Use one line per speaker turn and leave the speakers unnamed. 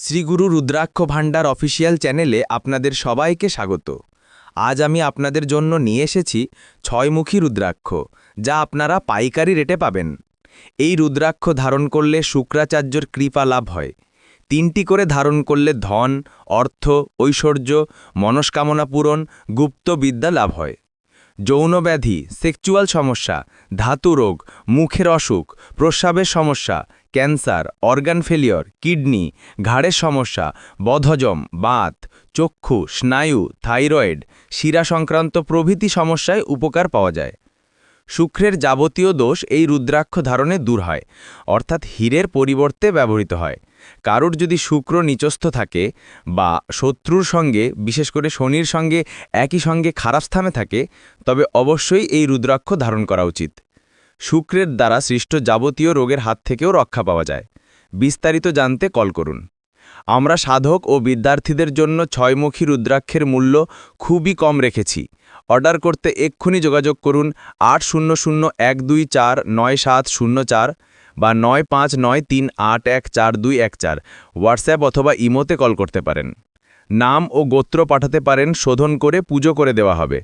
শ্রীগুরু রুদ্রাক্ষ ভাণ্ডার অফিসিয়াল চ্যানেলে আপনাদের সবাইকে স্বাগত। আজ আমি আপনাদের জন্য নিয়ে এসেছি ছয়মুখী রুদ্রাক্ষ, যা আপনারা পাইকারি রেটে পাবেন। এই রুদ্রাক্ষ ধারণ করলে শুক্রাচার্যর কৃপা লাভ হয়। তিনটি করে ধারণ করলে ধন, অর্থ, ঐশ্বর্য, মনস্কামনা পূরণ, গুপ্ত বিদ্যা লাভ হয়। যৌন ব্যাধি, সেক্সুয়াল সমস্যা, ধাতু রোগ, মুখের অসুখ, প্রস্রাবের সমস্যা ক্যান্সার, অর্গান ফেলিওর, কিডনি ঘাড়ের সমস্যা বধজম বাত, চক্ষু, স্নায়ু, থাইরয়েড, শিরা সংক্রান্ত প্রভৃতি সমস্যায় উপকার পাওয়া যায়। শুক্রের যাবতীয় দোষ এই রুদ্রাক্ষ ধারণে দূর হয়, অর্থাৎ হীরের পরিবর্তে ব্যবহৃত হয়। কারুর যদি শুক্র নিচস্থ থাকে বা শত্রুর সঙ্গে, বিশেষ করে শনির সঙ্গে, একই সঙ্গে খারাপ স্থানে থাকে, তবে অবশ্যই এই রুদ্রাক্ষ ধারণ করা উচিত। শুক্রের দ্বারা সৃষ্ট যাবতীয় রোগের হাত থেকেও রক্ষা পাওয়া যায়। বিস্তারিত জানতে কল করুন। আমরা সাধক ও বিদ্যার্থীদের জন্য ছয়মুখী রুদ্রাক্ষের মূল্য খুবই কম রেখেছি। অর্ডার করতে এক্ষুনি যোগাযোগ করুন আট শূন্য শূন্য এক দুই চার নয় সাত শূন্য চার বা নয় পাঁচ নয় তিন আট এক চার দুই এক চার, হোয়াটসঅ্যাপ অথবা ইমোতে কল করতে পারেন। নাম ও গোত্র পাঠাতে পারেন, শোধন করে পুজো করে দেওয়া হবে।